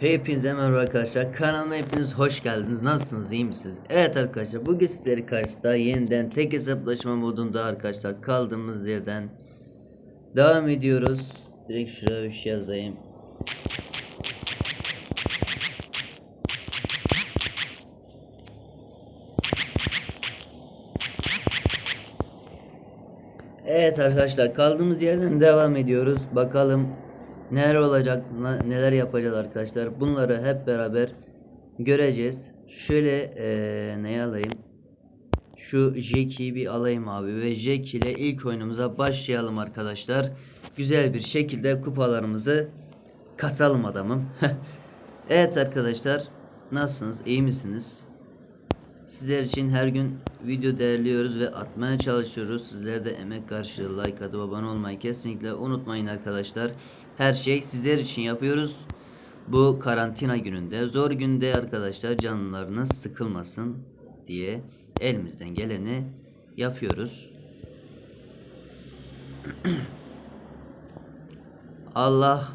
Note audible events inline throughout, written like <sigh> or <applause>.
Hepinize merhaba arkadaşlar. Kanalıma hepiniz hoş geldiniz. Nasılsınız? iyi misiniz? Evet arkadaşlar bugün sizleri karşısında yeniden tek hesaplaşma modunda arkadaşlar kaldığımız yerden devam ediyoruz. Direkt şuraya bir şey yazayım. Evet arkadaşlar kaldığımız yerden devam ediyoruz. Bakalım neler olacak, neler yapacağız arkadaşlar. Bunları hep beraber göreceğiz. Şöyle eee neyi alayım? Şu Jack'i bir alayım abi ve Jack ile ilk oyunumuza başlayalım arkadaşlar. Güzel bir şekilde kupalarımızı kasalım adamım. <laughs> evet arkadaşlar nasılsınız? İyi misiniz? Sizler için her gün video değerliyoruz ve atmaya çalışıyoruz. Sizler de emek karşılığı like atıp abone olmayı kesinlikle unutmayın arkadaşlar. Her şey sizler için yapıyoruz. Bu karantina gününde, zor günde arkadaşlar canlarınız sıkılmasın diye elimizden geleni yapıyoruz. <clears throat> Allah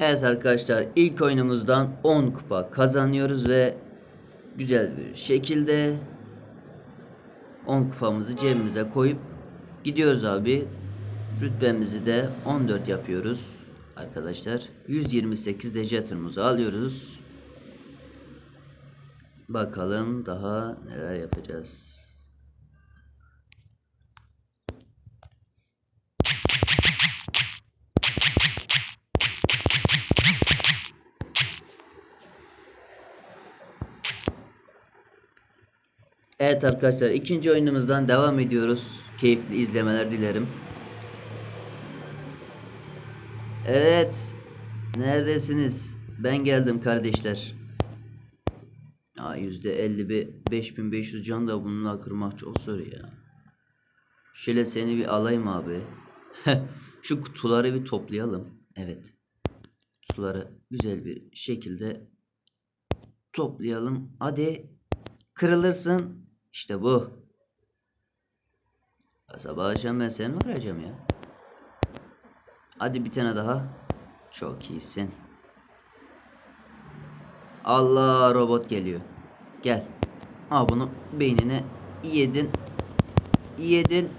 Evet arkadaşlar ilk oyunumuzdan 10 kupa kazanıyoruz ve güzel bir şekilde 10 kupamızı cebimize koyup gidiyoruz abi. Rütbemizi de 14 yapıyoruz arkadaşlar. 128 de jetonumuzu alıyoruz. Bakalım daha neler yapacağız. Evet arkadaşlar ikinci oyunumuzdan devam ediyoruz. Keyifli izlemeler dilerim. Evet. Neredesiniz? Ben geldim kardeşler. Aa %50 bir 5500 can da bununla kırmak çok zor ya. Şöyle seni bir alayım abi. <laughs> Şu kutuları bir toplayalım. Evet. Kutuları güzel bir şekilde toplayalım. Hadi kırılırsın. İşte bu. Sabah akşam ben seni mi kıracağım ya? Hadi bir tane daha. Çok iyisin. Allah robot geliyor. Gel. Al bunu beynine yedin. Yedin.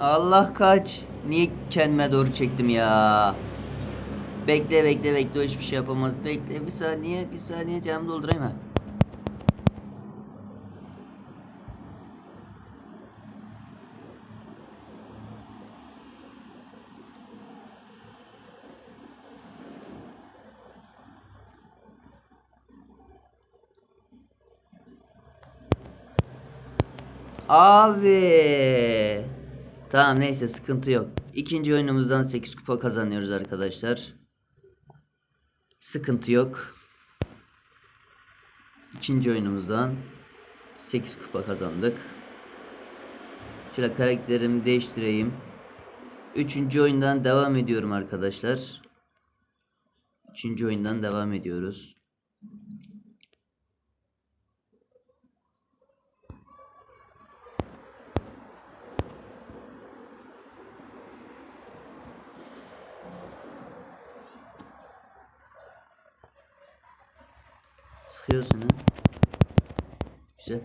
Allah kaç. Niye kendime doğru çektim ya? Bekle bekle bekle hiçbir şey yapamaz. Bekle bir saniye bir saniye canımı doldurayım ha. Abi. Tamam neyse sıkıntı yok. İkinci oyunumuzdan 8 kupa kazanıyoruz arkadaşlar. Sıkıntı yok. İkinci oyunumuzdan 8 kupa kazandık. Şöyle karakterimi değiştireyim. Üçüncü oyundan devam ediyorum arkadaşlar. Üçüncü oyundan devam ediyoruz. Sıkıyorsun ha. Güzel.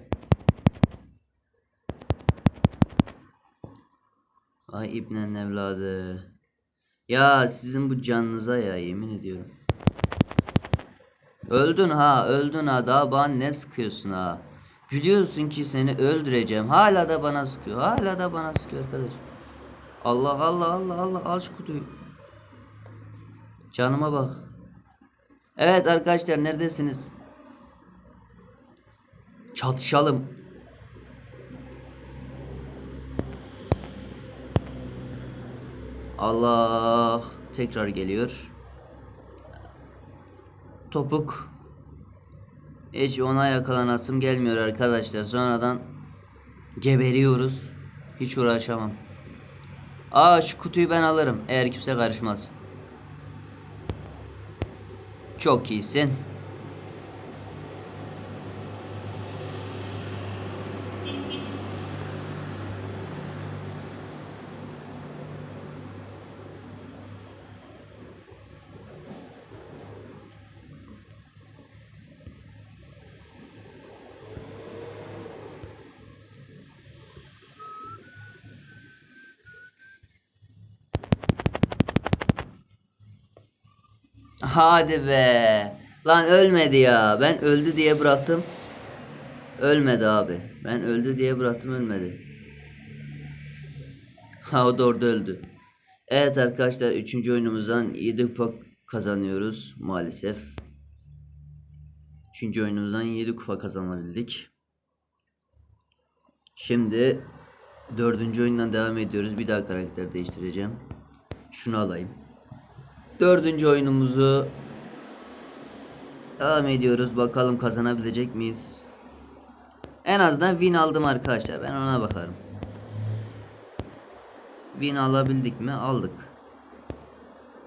Ay İbnen evladı. Ya sizin bu canınıza ya yemin ediyorum. Öldün ha öldün ha daha bana ne sıkıyorsun ha. Biliyorsun ki seni öldüreceğim. Hala da bana sıkıyor. Hala da bana sıkıyor arkadaş. Allah Allah Allah Allah al şu kutuyu. Canıma bak. Evet arkadaşlar neredesiniz? Çatışalım. Allah. tekrar geliyor. Topuk. Hiç ona yakalanasım gelmiyor arkadaşlar. Sonradan geberiyoruz. Hiç uğraşamam. Aa şu kutuyu ben alırım. Eğer kimse karışmaz. Çok iyisin. Hadi be. Lan ölmedi ya. Ben öldü diye bıraktım. Ölmedi abi. Ben öldü diye bıraktım ölmedi. Ha o da orada öldü. Evet arkadaşlar 3. oyunumuzdan 7 kupa kazanıyoruz maalesef. 3. oyunumuzdan 7 kupa kazanabildik. Şimdi 4. oyundan devam ediyoruz. Bir daha karakter değiştireceğim. Şunu alayım. Dördüncü oyunumuzu devam ediyoruz. Bakalım kazanabilecek miyiz? En azından win aldım arkadaşlar. Ben ona bakarım. Win alabildik mi? Aldık.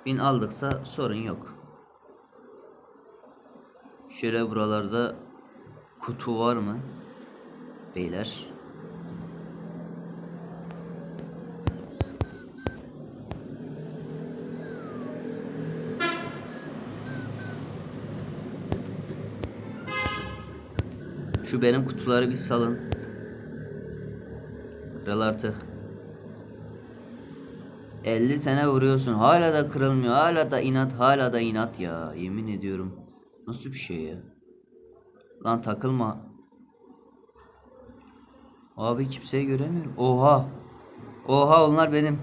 Win aldıksa sorun yok. Şöyle buralarda kutu var mı? Beyler. Şu benim kutuları bir salın. Kral artık. 50 sene vuruyorsun. Hala da kırılmıyor. Hala da inat. Hala da inat ya. Yemin ediyorum. Nasıl bir şey ya? Lan takılma. Abi kimseyi göremiyorum. Oha. Oha onlar benim.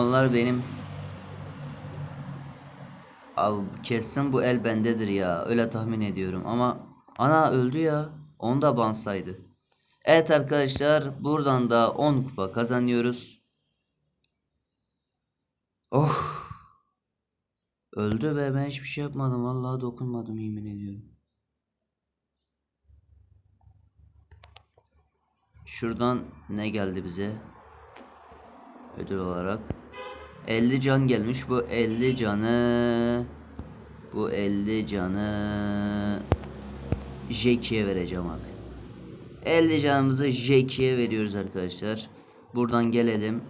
Onlar benim. Al kesin bu el bendedir ya. Öyle tahmin ediyorum ama ana öldü ya. Onu da bansaydı. Evet arkadaşlar buradan da 10 kupa kazanıyoruz. Oh. Öldü ve ben hiçbir şey yapmadım. Vallahi dokunmadım yemin ediyorum. Şuradan ne geldi bize? Ödül olarak. 50 can gelmiş. Bu 50 canı bu 50 canı Jackie'ye vereceğim abi. 50 canımızı Jackie'ye veriyoruz arkadaşlar. Buradan gelelim.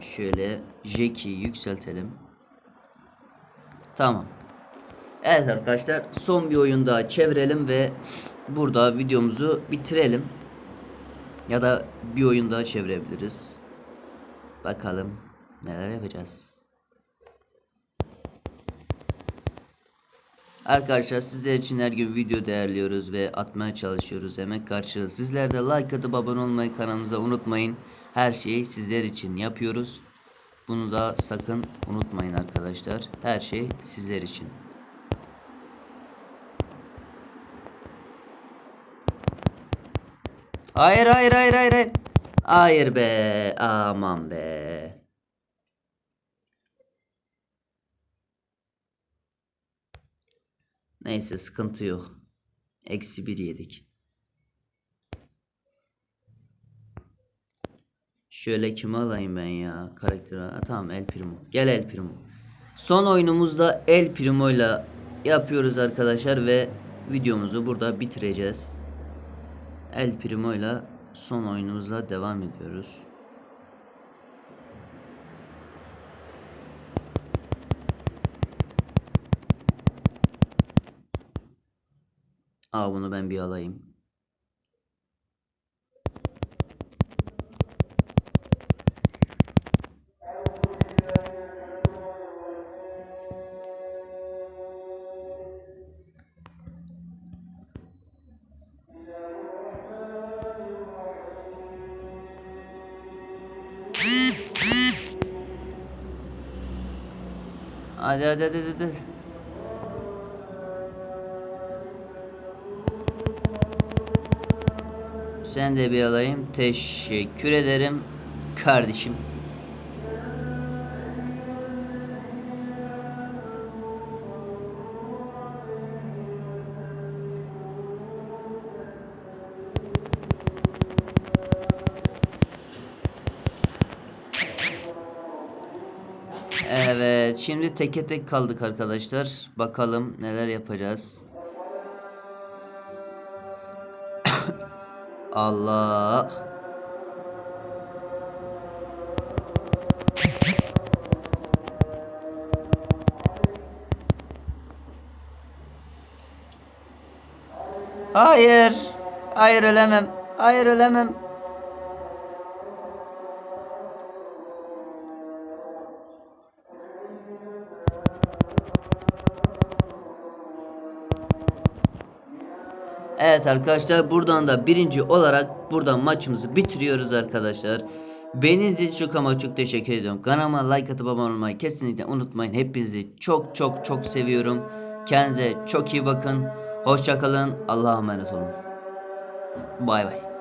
Şöyle Jackie'yi yükseltelim. Tamam. Evet arkadaşlar son bir oyun daha çevirelim ve burada videomuzu bitirelim. Ya da bir oyun daha çevirebiliriz. Bakalım neler yapacağız. Arkadaşlar sizler için her gün video değerliyoruz ve atmaya çalışıyoruz. Emek karşılığı. Sizler de like atıp abone olmayı kanalımıza unutmayın. Her şeyi sizler için yapıyoruz. Bunu da sakın unutmayın arkadaşlar. Her şey sizler için. Hayır hayır hayır hayır hayır. Hayır be. Aman be. Neyse sıkıntı yok. Eksi bir yedik. Şöyle kimi alayım ben ya? Karakter. Ha, tamam El Primo. Gel El Primo. Son oyunumuzda El Primo ile yapıyoruz arkadaşlar ve videomuzu burada bitireceğiz. El Primo ile son oyunumuzla devam ediyoruz. Aa bunu ben bir alayım. Hadi hadi hadi hadi. Sen de bir alayım. Teşekkür ederim kardeşim. Evet, şimdi teke tek kaldık arkadaşlar. Bakalım neler yapacağız. Allah. Hayır. Hayır ölemem. Hayır ölemem. Evet arkadaşlar buradan da birinci olarak buradan maçımızı bitiriyoruz arkadaşlar. Beğeniniz için çok ama çok teşekkür ediyorum. Kanalıma like atıp abone olmayı kesinlikle unutmayın. Hepinizi çok çok çok seviyorum. Kendinize çok iyi bakın. Hoşçakalın. Allah'a emanet olun. Bay bay.